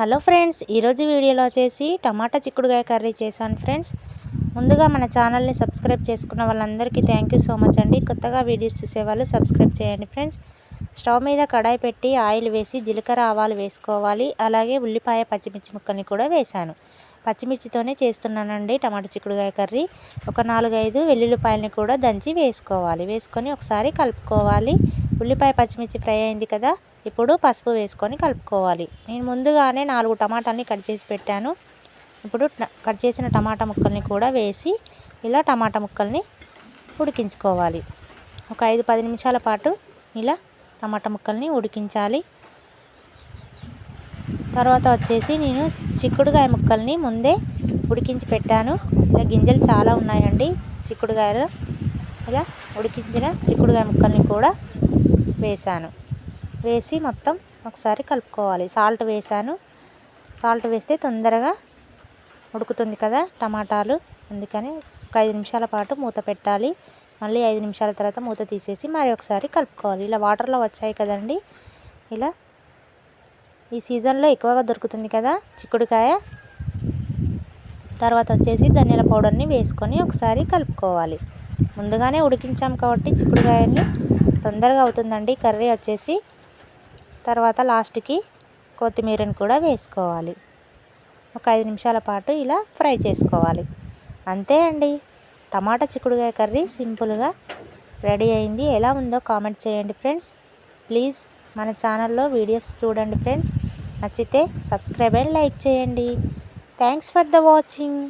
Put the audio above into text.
Hello friends ఈరోజు వీడియోలో వచ్చేసి టమాటా చిక్కుడుగాయ కర్రీ చేశాను ఫ్రెండ్స్. ముందుగా మన ఛానల్ని సబ్స్క్రైబ్ చేసుకున్న వాళ్ళందరికీ థ్యాంక్ యూ సో మచ్ అండి. కొత్తగా వీడియోస్ చూసేవాళ్ళు సబ్స్క్రైబ్ చేయండి ఫ్రెండ్స్. స్టవ్ మీద కడాయి పెట్టి ఆయిల్ వేసి జీలకర్ర ఆవాలు వేసుకోవాలి. అలాగే ఉల్లిపాయ పచ్చిమిర్చి ముక్కల్ని కూడా వేశాను. పచ్చిమిర్చితోనే చేస్తున్నానండి టమాటా చిక్కుడుగాయ కర్రీ. ఒక నాలుగైదు వెల్లుల్లిపాయలని కూడా దంచి వేసుకోవాలి. వేసుకొని ఒకసారి కలుపుకోవాలి. ఉల్లిపాయ పచ్చిమిర్చి ఫ్రై అయింది కదా ఇప్పుడు పసుపు వేసుకొని కలుపుకోవాలి. నేను ముందుగానే నాలుగు టమాటాలని కట్ చేసి పెట్టాను. ఇప్పుడు కట్ చేసిన టమాటా ముక్కల్ని కూడా వేసి ఇలా టమాటా ముక్కల్ని ఉడికించుకోవాలి. ఒక ఐదు పది నిమిషాల పాటు ఇలా టమాటా ముక్కల్ని ఉడికించాలి. తర్వాత వచ్చేసి నేను చిక్కుడుగాయ ముక్కల్ని ముందే ఉడికించి పెట్టాను. ఇలా గింజలు చాలా ఉన్నాయండి. చిక్కుడుగాయలు ఇలా ఉడికించిన చిక్కుడుగాయ ముక్కల్ని కూడా వేసాను వేసి మొత్తం ఒకసారి కలుపుకోవాలి. సాల్ట్ వేసాను సాల్ట్ వేస్తే తొందరగా ఉడుకుతుంది కదా టమాటాలు. అందుకని ఒక ఐదు నిమిషాల పాటు మూత పెట్టాలి. మళ్ళీ ఐదు నిమిషాల తర్వాత మూత తీసేసి మరి ఒకసారి కలుపుకోవాలి. ఇలా వాటర్లో వచ్చాయి కదండి. ఇలా ఈ సీజన్లో ఎక్కువగా దొరుకుతుంది కదా చిక్కుడుకాయ. తర్వాత వచ్చేసి ధనియాల పౌడర్ని వేసుకొని ఒకసారి కలుపుకోవాలి. ముందుగానే ఉడికించాం కాబట్టి చిక్కుడుకాయని తొందరగా అవుతుందండి. కర్రీ వచ్చేసి తర్వాత లాస్ట్కి కొత్తిమీరని కూడా వేసుకోవాలి. ఒక ఐదు నిమిషాల పాటు ఇలా ఫ్రై చేసుకోవాలి. అంతే అండి. టమాటా చిక్కుడుకాయ కర్రీ సింపుల్గా రెడీ అయింది. ఎలా ఉందో కామెంట్ చేయండి ఫ్రెండ్స్. ప్లీజ్ మన ఛానల్లో వీడియోస్ చూడండి ఫ్రెండ్స్. నచ్చితే సబ్స్క్రైబ్ అండ్ లైక్ చేయండి. Thanks for the watching.